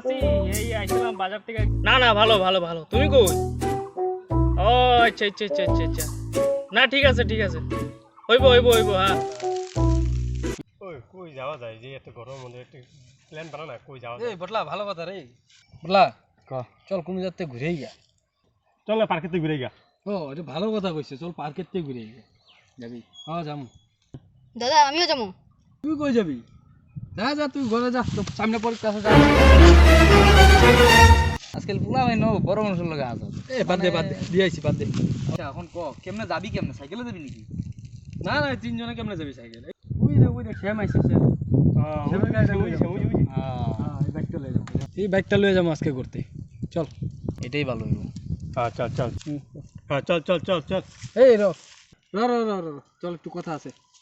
আছি। এই আইছিলাম বাজার থেকে। না না ভালো ভালো ভালো। তুমি কই? ও আচ্ছা আচ্ছা আচ্ছা আচ্ছা আচ্ছা। না ঠিক আছে ঠিক আছে। হইব হইব হইব হ্যাঁ। ওই কই যাওয়া যায় যে এত গরম মধ্যে একটু প্ল্যান বানা না কই যাওয়া এই বটলা ভালো কথা রে। বটলা চল কোন যাতে ঘুরেই গা চল না পার্কেতে ঘুরে গা ও এটা ভালো কথা কইছে চল পার্কের থেকে ঘুরেই গা যাবি। হ্যাঁ যাম। দাদা আমিও যাব তুই কই যাবি? যা যা তুই ঘরে যা সামনে পরীক্ষা আছে যা। আজকাল পোলা হয় ন বড় মানুষের লগে আজ এ বাদ দে বাদ দে দিয়েছি বাদ দে। আচ্ছা এখন ক কেমনে যাবি কেমনে? সাইকেলে যাবি নাকি? না না তিনজনে কেমনে যাবি সাইকেল? ওই যে ওই যে শ্যাম আইছে শ্যাম। যাব। হ্যাঁ, এই বাইকটা লয়ে যাব। এই বাইকটা লয়ে যাব আজকে করতে চল। এটাই ভালো হইব। হ্যাঁ চল চল। হ্যাঁ চল চল চল চল। এই র র র, র চল একটু কথা আছে।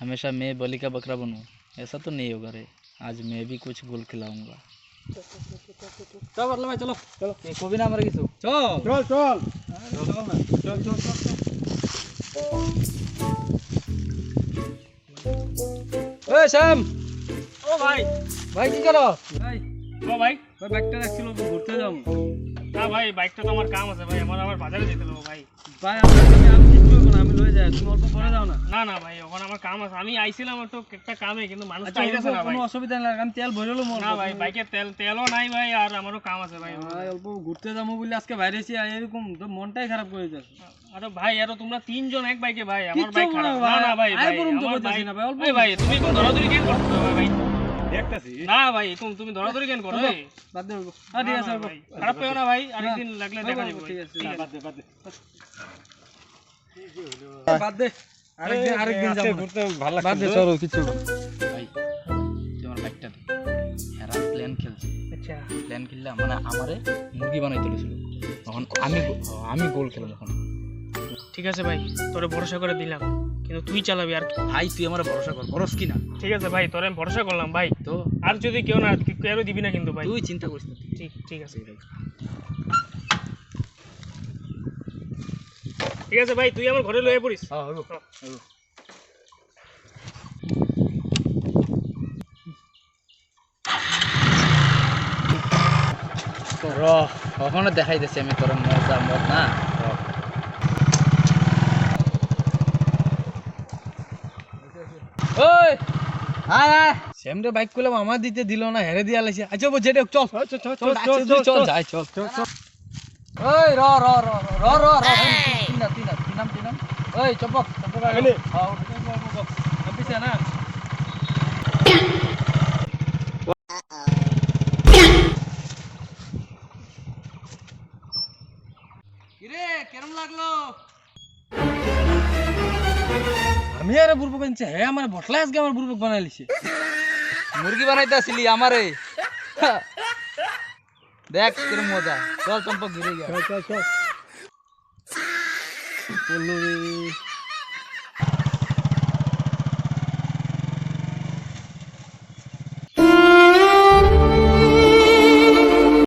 हमेशा मैं बलि का बकरा बनूं ऐसा तो नहीं होगा रे आज मैं भी कुछ गोल खिलाऊंगा চল পটলা ভাই চলো চলো ए को भी ना हमारे किसो চল চল চল চল না চল চল চল ওই শ্যাম ও ভাই ভাই কি করো ভাই ও ভাই ভাই বাইকটা রাখছিল ঘুরতে যাবো না ভাই বাইকটা তো আমার কাম আছে ভাই আমার আবার বাজারে যেতে হবে ভাই ভাই আমি আমি আমি না তুমি অল্প না। না না ভাই ওখানে আমার কাম আছে। আমি আইছিলাম একটু একটা কামে কিন্তু মানুষ আচ্ছা না কোনো অসুবিধা নাই আমি তেল মোর না ভাই বাইকে তেল তেলও নাই ভাই আর আমারও কাম আছে ভাই। ভাই অল্প ঘুরতে যাব বলে আজকে বাইরে এসে এরকম তো মনটাই খারাপ করে যাচ্ছে আরে ভাই আরও তোমরা তিনজন এক বাইকে ভাই আমার বাইক খারাপ। না না ভাই ভাই আমার বাইক না ভাই, অল্প ভাই তুমি কোন ধরাধরি কেন করছ ভাই? দেখতাছি। না ভাই তুমি তুমি ধরাধরি কেন করো? বাদ দে হ্যাঁ ঠিক না, আছে না, খারাপ পেও না ভাই আরেকদিন লাগলে দেখা হ্যাঁ, যাবে ঠিক আছে। বাদ দে বাদ দে। বাদ দে আরেকদিন আরেকদিন যাব। ঘুরতে ভালো বাদ দে চলো কিছু। ভাই তুই বাইকটা দে। হেরা প্ল্যান খেলছে। আচ্ছা। প্ল্যান মানে আমারে মুরগি বানাই তুলেছিল। তখন আমি আমি গোল খেলাম এখন ঠিক আছে ভাই তোরে ভরসা করে দিলাম। কিন্তু তুই চালাবি আর। ভাই তুই আমার ভরসা কর। বরস কি না ঠিক আছে ভাই তোরে আমি ভরসা করলাম ভাই। তো? আর যদি কেউ না কেউ দিবি না কিন্তু ভাই। তুই চিন্তা করিস না। ঠিক ঠিক আছে। ঠিক আছে ভাই তুই আমার ঘরে লয়ে পড়িস হ্যাঁ র কখনো দেখাই দিছি আমি তোর মজা মত না ওই আয় আয় সেমটা বাইক করলাম আমার দিতে দিল না হেরে দিয়া লাইছে আচ্ছা বল যেটা চল চল চল চল চল চল চল যাই চল চল চল ওই র র র র র র ওই। হ্যাঁ উঠ, উঠ, উঠ, উঠ। না। কিরে কেরম লাগল? আমি আরে বুড়বক আনছে হে আমার বটলা আজকে আমার বুড়বক বানাই লিছে মুরগি বানাইতে আসিলি আমারে দেখ কিরম মজা। চল চম্পক ঘুরে গিয়া। চল চল চল। বলল রে